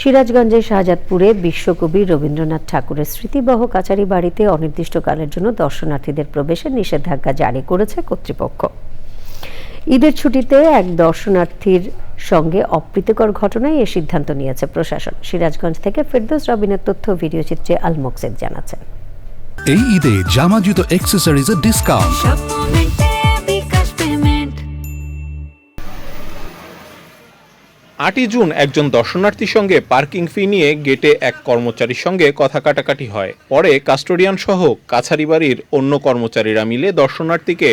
সিরাজগঞ্জের শাহজাদপুরে বিশ্বকবি রবীন্দ্রনাথ ঠাকুরের স্মৃতিবহ কাচারি বাড়িতে অনির্দিষ্টকালের জন্য দর্শনার্থীদের প্রবেশে নিষেধাজ্ঞা জারি করেছে কর্তৃপক্ষ। ঈদের ছুটিতে এক দর্শনার্থীর সঙ্গে অপ্রীতিকর ঘটনায় এ সিদ্ধান্ত নিয়েছে প্রশাসন। সিরাজগঞ্জ থেকে ফেরদৌস রবিনের তথ্য ভিডিও চিত্রে আল মোকসেদ জানাচ্ছেন। এই ঈদে জামা জুতো অ্যাক্সেসরিজের ডিসকাউন্ট আটই জুন একজন দর্শনার্থীর সঙ্গে পার্কিং ফি নিয়ে গেটে এক কর্মচারীর সঙ্গে কথা কাটাকাটি হয়। পরে কাস্টোডিয়ান সহ কাছারি বাড়ির অন্য কর্মচারীরা মিলে দর্শনার্থীকে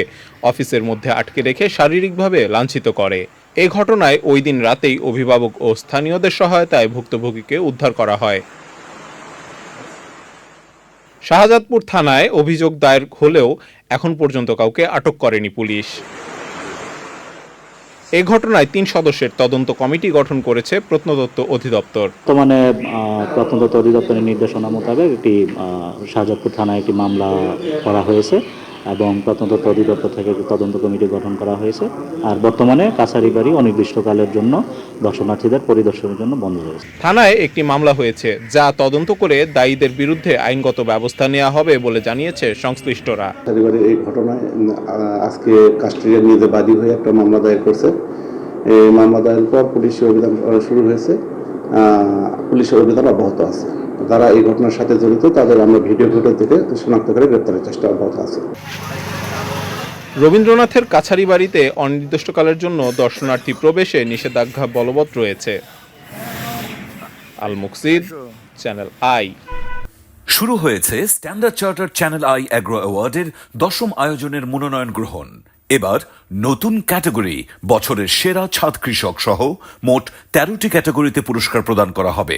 অফিসের মধ্যে আটকে রেখে শারীরিকভাবে লাঞ্ছিত করে। এ ঘটনায় ওই দিন রাতেই অভিভাবক ও স্থানীয়দের সহায়তায় ভুক্তভোগীকে উদ্ধার করা হয়। শাহজাদপুর থানায় অভিযোগ দায়ের হলেও এখন পর্যন্ত কাউকে আটক করেনি পুলিশ। এ ঘটনায় তিন সদস্যের তদন্ত কমিটি গঠন করেছে প্রত্নতত্ত্ব অধিদপ্তর। বর্তমানে প্রত্নতত্ত্ব অধিদপ্তরের নির্দেশনা মোতাবেক একটি শাহজাদপুর থানায় একটি মামলা করা হয়েছে। এবং প্রত্নতত্ত্ব অধিদপ্তর থেকে একটি তদন্ত কমিটি গঠন করা হয়েছে। আর বর্তমানে কাছারি বাড়ি অনির্দিষ্টকালের জন্য দর্শনার্থীদের পরিদর্শনের জন্য বন্ধ রয়েছে। থানায় একটি মামলা হয়েছে যা তদন্ত করে দায়ীদের বিরুদ্ধে আইনগত ব্যবস্থা নেওয়া হবে বলে জানিয়েছে সংশ্লিষ্টরা। এই ঘটনায় আজকে কাস্টডিয়ান যে বাদী হয়ে একটা মামলা দায়ের করছে। এই মামলা দায়ের পর পুলিশের অভিযান শুরু হয়েছে। আহ, পুলিশের অভিযান অব্যাহত আছে। যারা এই ঘটনার সাথে জড়িত তাদের আমরা ভিডিও ফুটেজ থেকে শনাক্ত করে গ্রেপ্তারের চেষ্টা অব্যাহত আছে। রবীন্দ্রনাথের কাছারি বাড়িতে অনির্দিষ্টকালের জন্য দর্শনার্থী প্রবেশে নিষেধাজ্ঞা বলবৎ রয়েছে। Al Muksid channel I. শুরু হয়েছে Standard Chartered channel I agro অ্যাওয়ার্ডের দশম আয়োজনের মনোনয়ন গ্রহণ। এবার নতুন ক্যাটাগরি বছরের সেরা ছাদ কৃষক সহ মোট তেরোটি ক্যাটাগরিতে পুরস্কার প্রদান করা হবে।